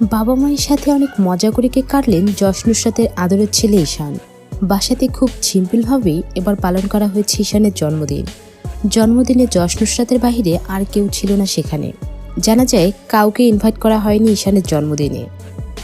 বাবা মায়ের সাথে অনেক মজা করে কে কাটলেন যশ নুসরাতের আদরের ছেলে ঈশান। বাসাতে খুব সিম্পলভাবেই এবার পালন করা হয়েছে ঈশানের জন্মদিন। জন্মদিনে যশ নুসরাতের বাহিরে আর কেউ ছিল না সেখানে। জানা যায় কাউকে ইনভাইট করা হয়নি ঈশানের জন্মদিনে।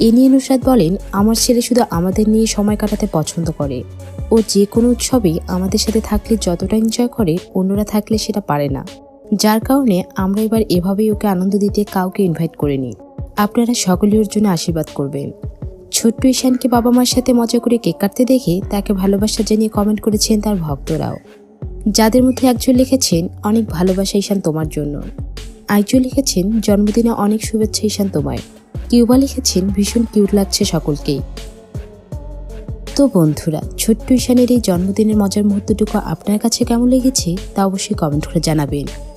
এ নিয়ে নুসরাত বলেন, আমার ছেলে শুধু আমাদের নিয়ে সময় কাটাতে পছন্দ করে। ও যে কোনো উৎসবেই আমাদের সাথে থাকলে যতটা এনজয় করে, অন্যরা থাকলে সেটা পারে না। যার কারণে আমরা এবার এভাবেই ওকে আনন্দ দিতে কাউকে ইনভাইট করিনি। আপনারা সকলে ওর জন্য আশীর্বাদ করবেন। ছোট্ট ঈশানকে বাবা মার সাথে মজা করে কেক কাটতে দেখে তাকে ভালোবাসা জানিয়ে কমেন্ট করেছেন তার ভক্তরাও। যাদের মধ্যে একজন লিখেছেন, অনেক ভালোবাসা ঈশান তোমার জন্য। আইজো লিখেছেন, জন্মদিনে অনেক শুভেচ্ছা ঈশান তোমায়। কিউবা লিখেছেন, ভীষণ কিউট লাগছে সকলকেই। তো বন্ধুরা, ছোট্ট ঈশানের এই জন্মদিনের মজার মুহূর্তটুকু আপনার কাছে কেমন লেগেছে তা অবশ্যই কমেন্ট করে জানাবেন।